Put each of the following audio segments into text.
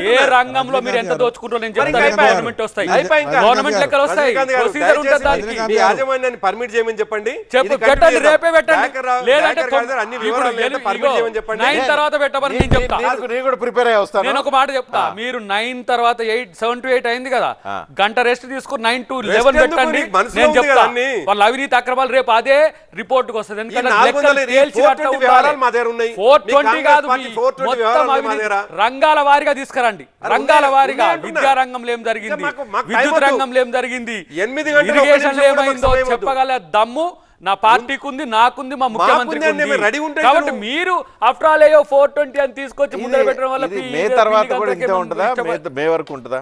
ఏ. రంగంలో మీరు ఎంత దోచుకుంటారో నేను మరి చెప్తాను ఇంకా అయిపోయా? గవర్నమెంట్ వస్తాయి? గవర్నమెంట్ లెక్కలు వస్తాయి. రజనీకాంత్ గారు, ప్రొసీజర్ ఉంటుంది దయచేసి దానికి మీ యాజమాన్యాన్ని పర్మిట్ చేయమని చెప్పండి. చెప్పు పెట్టండి. రేపే పెట్టండి. లేదంటే అన్ని పర్మిట్ ఇగో, చేయమని చెప్పండి. నైన్ తర్వాత పెట్టమని నేను చెప్తా. నీకు- నేను కూడా ప్రిపేర్ అయ్యి వస్తాను. నేను ఒక మాట చెప్తా. మీరు నైన్ తర్వాత ఎయిట్ సెవెన్ టు ఎయిట్ అయింది కదా. గంట రెస్ట్ తీసుకుని నైన్ టు లెవెన్? పెట్టండి. నేను చెప్తా. వాళ్ళ అవినీతి అక్రమాలు రేపు అదే రిపోర్ట్కి వస్తుంది. ఈ నాలుగు వందల ఈ 420 వ్యవహారాలు మా దగ్గర ఉన్నాయి. ఫోర్ మీ ట్వంటీ కాంగ్రెస్ కాదు పార్టీ మీ 420 మొత్తం వ్యవహారాలు ఉన్నాయి మా అవినీతి దగ్గర. రంగాల వారిగా తీసుకురండి. రంగాల వారిగా. విద్యా రంగంలో ఏం జరిగింది? విద్యుత్. రంగంలో ఏం జరిగింది? ఇరిగేషన్ ఏమైందో. చెప్పగల? దమ్ము నా పార్టీకి ఉంది నాకుంది మా ఉంటే కాబట్టి మీరు ఆఫ్టర్ ఆల్ అయ్యో ఫోర్ ట్వంటీ అని తీసుకొచ్చి ముందర పెట్టడం వల్ల మే తర్వాత కూడా ఇంతే ఉంటుందా? మే వరకు ఉంటుందా?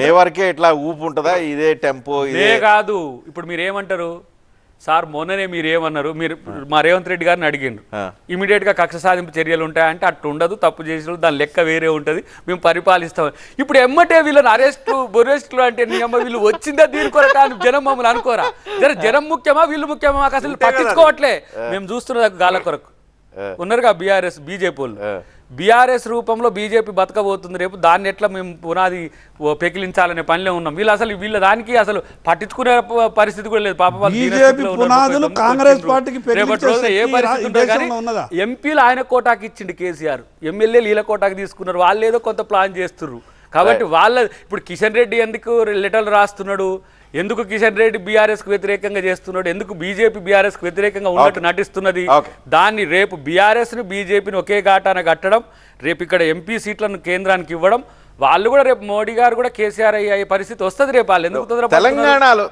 మే వరకే ఇట్లా ఊపు ఉంటుందా? ఇదే టెంపో ఇదే కాదు. ఇప్పుడు మీరు ఏమంటారు? సార్ మొన్ననే మీరు ఏమన్నారు మీరు మా రేవంత్ రెడ్డి గారిని అడిగిండ్రు. ఇమీడియట్గా కక్ష సాధింపు చర్యలు ఉంటాయంటే అట్టు ఉండదు తప్పు చేసిన దాని లెక్క వేరే ఉంటది మేము పరిపాలిస్తాం ఇప్పుడు ఎమ్మటే వీళ్ళని అరెస్టు బొరెస్టులు అంటే నీ అమ్మ వీళ్ళు వచ్చిందా దీని కొరక అని జనం మమ్మల్ని అనుకోరా జర జనం ముఖ్యమా వీళ్ళు ముఖ్యమా మాకు అసలు. పట్టించుకోవట్లే మేము చూస్తున్నది గాల కొరకు. ఉన్నారుగా బీఆర్ఎస్ బీజేపీ వాళ్ళు. బీఆర్ఎస్ రూపంలో బీజేపీ బతకబోతుంది. రేపు దాన్ని ఎట్లా మేము పునాది పెకిలించాలనే పనిలో ఉన్నాం. వీళ్ళు అసలు వీళ్ళ దానికి అసలు పట్టించుకునే పరిస్థితి కూడా లేదు. పాప పునాదులు కాంగ్రెస్ వచ్చిండ్రు. పార్టీకి రేపటి పెకిలించే రోజున ఏ పరిస్థితి ఉంటుందో కానీ? ఎంపీలు ఆయన కోటాకి ఇచ్చిండు కేసీఆర్. ఎమ్మెల్యేలు వీళ్ళ కోటాకి తీసుకున్నారు. వాళ్ళు ఏదో కొంత ప్లాన్ చేస్తున్నారు కాబట్టి వాళ్ళ ఇప్పుడు కిషన్ రెడ్డి ఎందుకు లెటర్లు రాస్తున్నాడు? ఎందుకు కిషన్ రెడ్డి బీఆర్ఎస్కు వ్యతిరేకంగా చేస్తున్నాడు? ఎందుకు బీజేపీ బీఆర్ఎస్కు వ్యతిరేకంగా ఉన్నట్టు నటిస్తున్నది. దాన్ని రేపు బీఆర్ఎస్ని బీజేపీని ఒకే ఘాటాన కట్టడం రేపు ఇక్కడ ఎంపీ సీట్లను కేంద్రానికి ఇవ్వడం వాళ్ళు కూడా రేపు మోడీ గారు కూడా కేసీఆర్ అయ్యే పరిస్థితి వస్తుంది రేపు వాళ్ళు. ఎందుకు? తెలంగాణలో